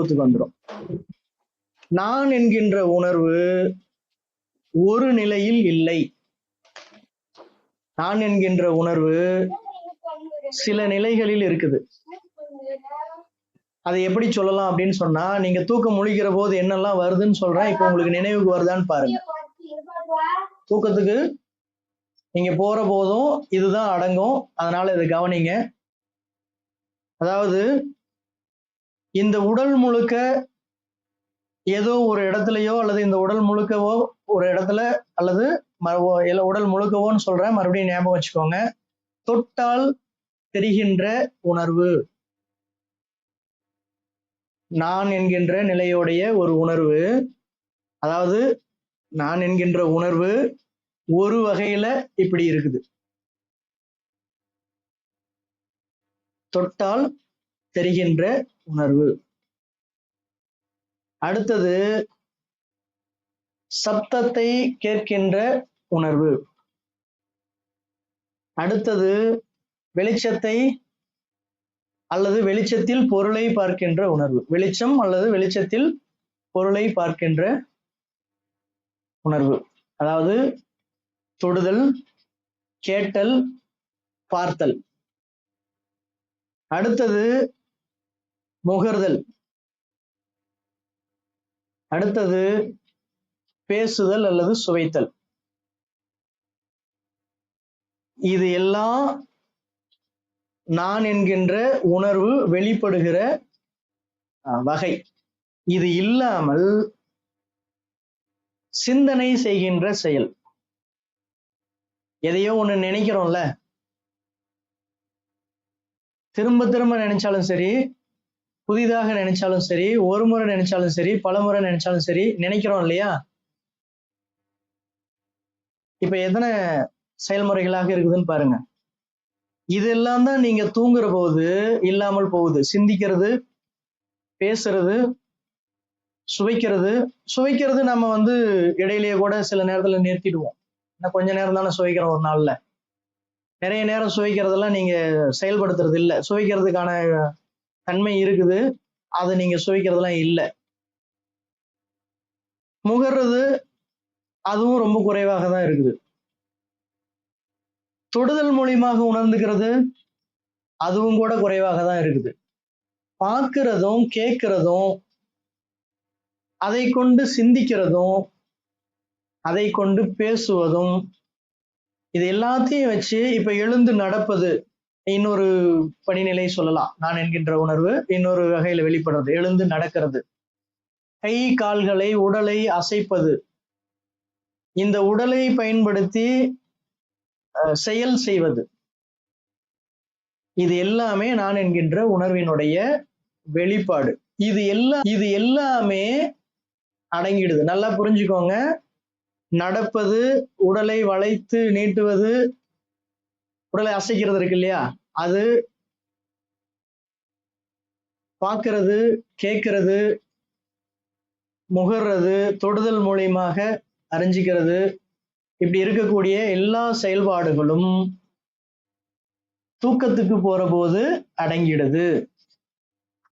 அனுபவத்துக்கு வந்துடும் நான் என்கின்ற உணர்வு ஒரு நிலையில் இல்லை. நான் என்கின்ற உணர்வு சில நிலைகளில் இருக்குது. அதை எப்படி சொல்லலாம் அப்படின்னு சொன்னா நீங்க தூக்கம் முழிக்கிற போது என்னெல்லாம் வருதுன்னு சொல்றேன். இப்ப உங்களுக்கு நினைவுக்கு வருதான்னு பாருங்க. தூக்கத்துக்கு நீங்க போற போதும் இதுதான் அடங்கும். அதனால இதை கவனிங்க. அதாவது இந்த உடல் முழுக்க ஏதோ ஒரு இடத்துலயோ அல்லது இந்த உடல் முழுக்கவோ ஒரு இடத்துல அல்லது ம- இல்ல உடல் முழுக்கவோன்னு சொல்றேன். மறுபடியும் ஞாபகம் வச்சுக்கோங்க. தொட்டால் தெரிகின்ற உணர்வு. நான் என்கின்ற நிலையுடைய ஒரு உணர்வு. அதாவது நான் என்கின்ற உணர்வு ஒரு வகையில இப்படி இருக்குது. தொட்டால் தெரிகின்ற உணர்வு. அடுத்தது சப்தத்தை கேட்கின்ற உணர்வு. அடுத்தது வெளிச்சத்தை அல்லது வெளிச்சத்தில் பொருளை பார்க்கின்ற உணர்வு. வெளிச்சம் அல்லது வெளிச்சத்தில் பொருளை பார்க்கின்ற உணர்வு. அதாவது தொடுதல் கேட்டல் பார்த்தல். அடுத்தது முகர்தல். அடுத்தது பேசுதல் அல்லது சுவைத்தல். இது எல்லாம் நான் என்கின்ற உணர்வு வெளிப்படுகிற அஹ், வகை. இது இல்லாமல் சிந்தனை செய்கின்ற செயல். எதையோ ஒண்ணு நினைக்கிறோம்ல. திரும்ப திரும்ப நினைச்சாலும் சரி புதிதாக நினைச்சாலும் சரி ஒரு முறை நினைச்சாலும் சரி பல முறை நினைச்சாலும் சரி நினைக்கிறோம் இல்லையா? இப்ப எத்தனை செயல்முறைகளாக இருக்குதுன்னு பாருங்க. இதெல்லாம் தான் நீங்க தூங்குற போது இல்லாமல் போகுது. சிந்திக்கிறது பேசுறது சுவைக்கிறது. சுவைக்கிறது நம்ம வந்து இடையிலேயே கூட சில நேரத்துல நிறுத்திடுவோம். இன்னும் கொஞ்ச நேரம் தானே சுவைக்கிறோம் ஒரு நாள்ல. நிறைய நேரம் சுவைக்கிறதெல்லாம் நீங்க செயல்படுத்துறது இல்ல. சுவைக்கிறதுக்கான தன்மை இருக்குது. அதை நீங்க சுவைக்கிறதுலாம் இல்லை. முகர்றது அதுவும் ரொம்ப குறைவாக தான் இருக்குது. தொடுதல் மூலியமாக உணர்ந்துக்கிறது அதுவும் கூட குறைவாக தான் இருக்குது. பார்க்கிறதும் கேட்கிறதும் அதை கொண்டு சிந்திக்கிறதும் அதை கொண்டு பேசுவதும் இது எல்லாத்தையும் வச்சு இப்ப எழுந்து நடப்பது இன்னொரு படிநிலை சொல்லலாம். நான் என்கின்ற உணர்வு இன்னொரு வகையில வெளிப்படுறது. எழுந்து நடக்கிறது. கை கால்களை உடலை அசைப்பது. இந்த உடலை பயன்படுத்தி செயல் செய்வது. இது எல்லாமே நான் என்கின்ற உணர்வினுடைய வெளிப்பாடு. இது எல்லாம் இது எல்லாமே அடங்கிடுது. நல்லா புரிஞ்சுக்கோங்க. நடப்பது உடலை வளைத்து நீட்டுவது உடலை அசைக்கிறது இருக்கு இல்லையா? அது பார்க்கறது கேட்கறது முகர்றது தொடுதல் மூலியமாக அறிஞ்சிக்கிறது. இப்படி இருக்கக்கூடிய எல்லா செயல்பாடுகளும் தூக்கத்துக்கு போற போது அடங்கிடுது.